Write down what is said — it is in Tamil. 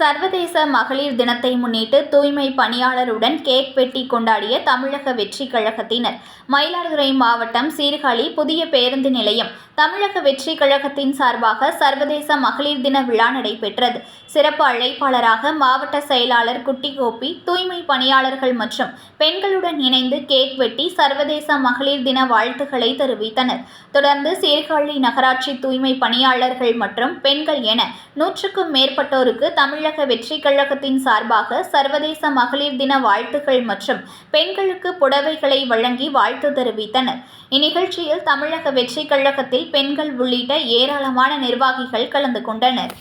சர்வதேச மகளிர் தினத்தை முன்னிட்டு தூய்மை பணியாளருடன் கேக் வெட்டி கொண்டாடிய தமிழக வெற்றி கழகத்தினர். மயிலாடுதுறை மாவட்டம் சீர்காழி புதிய பேருந்து நிலையம். தமிழக வெற்றி கழகத்தின் சார்பாக சர்வதேச மகளிர் தின விழா நடைபெற்றது. சிறப்பு அழைப்பாளராக மாவட்ட செயலாளர் குட்டி கோபி தூய்மை பணியாளர்கள் மற்றும் பெண்களுடன் இணைந்து கேக் வெட்டி சர்வதேச மகளிர் தின வாழ்த்துக்களை தெரிவித்தனர். தொடர்ந்து சீர்காழி நகராட்சி தூய்மை பணியாளர்கள் மற்றும் பெண்கள் என நூற்றுக்கும் மேற்பட்டோருக்கு தமிழக வெற்றி கழகத்தின் சார்பாக சர்வதேச மகளிர் தின வாழ்த்துக்கள் மற்றும் பெண்களுக்கு புடவைகளை வழங்கி வாழ்த்து தெரிவித்தனர். இந்நிகழ்ச்சியில் தமிழக வெற்றி கழகத்தில் பெண்கள் உள்ளிட்ட ஏராளமான நிர்வாகிகள் கலந்து கொண்டனர்.